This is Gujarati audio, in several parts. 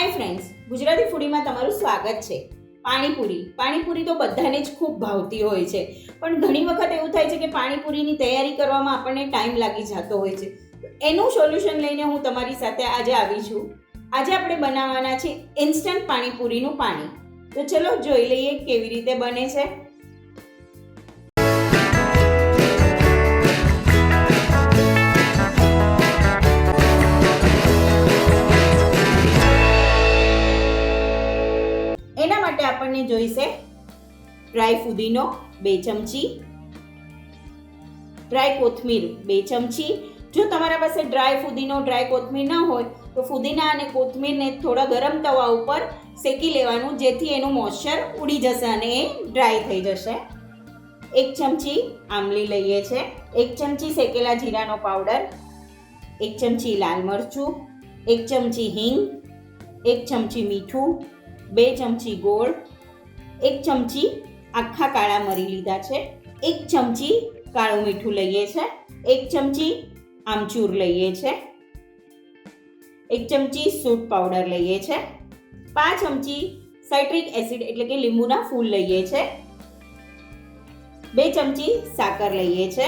હાય ફ્રેન્ડ્સ ગુજરાતી ફૂડીમાં તમારું સ્વાગત છે. પાણીપુરી. પાણીપુરી તો બધાને જ ખૂબ ભાવતી હોય છે. પણ ઘણી વખત એવું થાય છે કે પાણીપુરીની તૈયારી કરવામાં આપણને ટાઈમ લાગી જતો હોય છે. એનું સોલ્યુશન લઈને હું તમારી સાથે આજે આવી છું. આજે આપણે બનાવવાના છે ઇન્સ્ટન્ટ પાણીપુરીનું પાણી. તો ચલો જોઈ લઈએ કેવી રીતે બને છે. આપણને જોઈશે ડ્રાય ફુદીનો બે ચમચી. ડ્રાય કોથમીર બે ચમચી. જો તમારા પાસે ડ્રાય ફુદીનો, ડ્રાય કોથમીર ન હોય, તો ફુદીના અને કોથમીરને થોડા ગરમ તવા ઉપર શેકી લેવાનું, જેથી એનું મોઇશ્ચર ઉડી જશે અને એ ડ્રાય થઈ જશે. એક ચમચી આમલી લઈએ છે. એક ચમચી શેકેલા જીરાનો પાવડર. એક ચમચી લાલ મરચું. એક ચમચી હિંગ. એક ચમચી મીઠું. બે ચમચી ગોળ. એક ચમચી આખા કાળા મરી લીધા છે. એક ચમચી કાળું મીઠું લઈએ છે. એક ચમચી આમચૂર લઈએ છે. એક ચમચી સૂટ પાવડર લઈએ છે. પાંચ ચમચી સાઇટ્રિક એસિડ એટલે કે લીંબુના ફૂલ લઈએ છે. બે ચમચી સાકર લઈએ છે.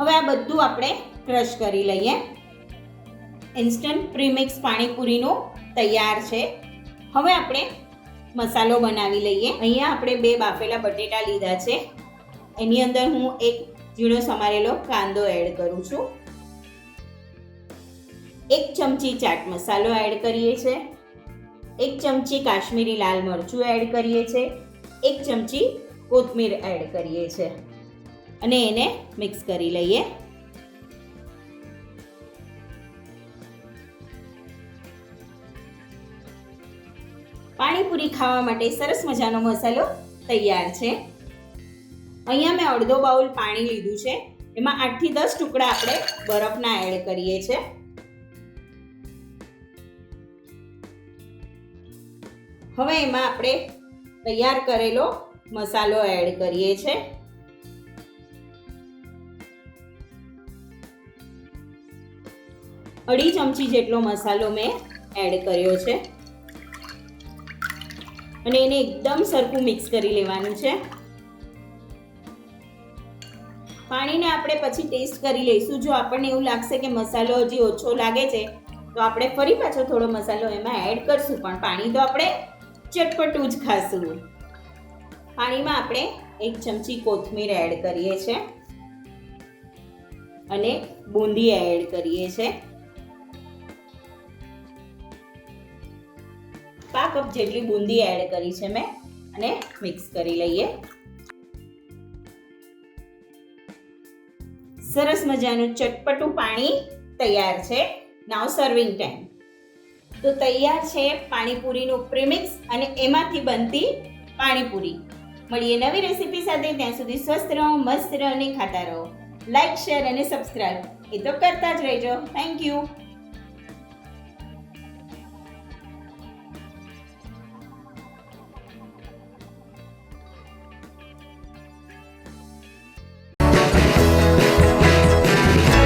હવે આ બધું આપણે ક્રશ કરી લઈએ. ઇન્સ્ટન્ટ પ્રીમિક્સ પાણીપુરીનું તૈયાર છે. હવે આપણે મસાલો બનાવી લઈએ. અહીંયા આપણે બે બાફેલા બટેટા લીધા છે. એની અંદર હું એક ઝીણો સમારેલો કાંદો એડ કરું છું. એક ચમચી ચાટ મસાલો એડ કરીએ છે. એક ચમચી કાશ્મીરી લાલ મરચું એડ કરીએ છે. એક ચમચી કોથમીર એડ કરીએ છે. અને એને મિક્સ કરી લઈએ. પાણીપુરી ખાવા માટે સરસ મજાનો મસાલો તૈયાર છે. અહીંયા મેં અડધો બાઉલ પાણી લીધું છે. એમાં આઠથી દસ ટુકડા આપણે બરફના એડ કરીએ છે. હવે એમાં આપણે તૈયાર કરેલો મસાલો એડ કરીએ છે. અઢી ચમચી જેટલો મસાલો મેં એડ કર્યો છે. અને એને એકદમ સરખું મિક્સ કરી લેવાનું છે. પાણીને આપણે પછી ટેસ્ટ કરી લઈશું. જો આપણને એવું લાગશે કે મસાલો હજી ઓછો લાગે છે, તો આપણે ફરી પાછો થોડો મસાલો એમાં એડ કરશું. પણ પાણી તો આપણે ચટપટું જ ખાશું. પાણીમાં આપણે એક ચમચી કોથમીર એડ કરીએ છીએ અને બુંદી એડ કરીએ છીએ કપ જેટલી બુંદી એડ કરી છે મેં અને મિક્સ કરી લઈએ. સરસ મજાનું ચટપટું પાણી તૈયાર છે. નાવ સર્વિંગ ટાઈમ તો તૈયાર છે પાણીપુરીનું પ્રેમિક્સ અને એમાંથી બનતી પાણીપુરી. મળીએ નવી રેસીપી સાથે, ત્યાં સુધી સ્વસ્થ રહો, મસ્ત રહો અને ખાતા રહો. લાઈક શેર અને સબસ્ક્રાઈબ એ તો કરતા જ રહેજો. Thank you